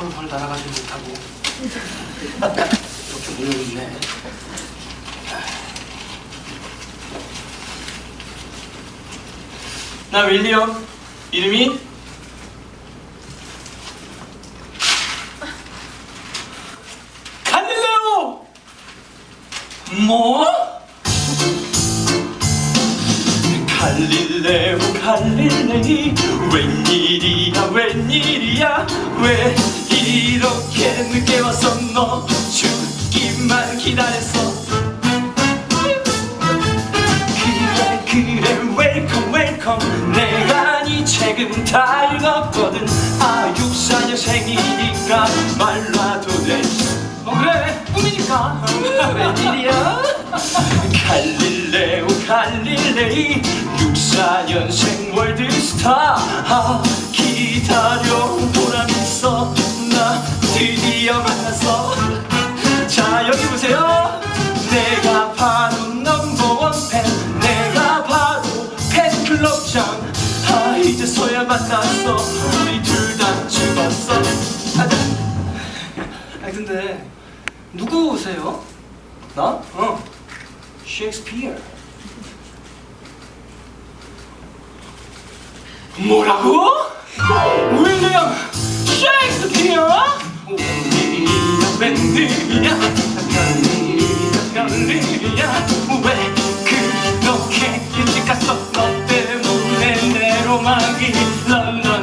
하고 이렇게 모여 있네. 나 윌리엄. 이름이 갈릴레오. 뭐? 갈릴레오 갈릴레이 웬일이야 웬일이야. 왜 이렇게 늦게 와서 너 죽기만 기다렸어? 그래 그래 웰컴 웰컴 내가 네 책은 다 읽었거든. 아 64년생이니까 말라도 돼. 어, 그래? 꿈이니까. 웬일이야? 갈릴레오 갈릴레이 64년생 월드스타 아 기다려. 보람 있어. 나 드디어 만났어 자 여기 보세요. 내가 바로 넘버원 팬. 내가 바로 팬클럽장. 아 이제서야 만났어 우리 둘 다 죽었어. 아, 아 근데 누구세요? 나? 어. 셰익스피어 뭐라고? 윌리엄 셰익스피어? 웬일이야 웬일이야 웬일이야 웬일이야 왜 그렇게 일찍 갔어 너 때문에 내 로망이 런던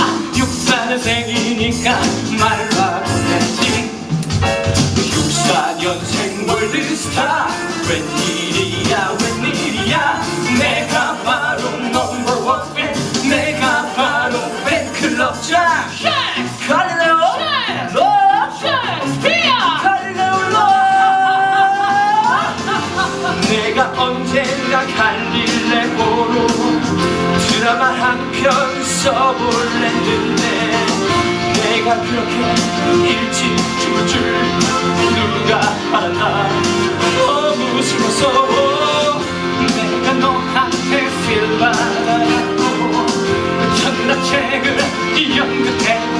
아 64년생이니까 말 월드스타 웬일이야 웬일이야? 내가 바로 넘버 원 팬 내가 바로 팬클럽장. 갈릴레오 내가 언젠가 갈릴레오로 드라마 한 편 써볼랬는데 내가 그렇게 일찍 죽을 줄 누가 알았나 지형 끝에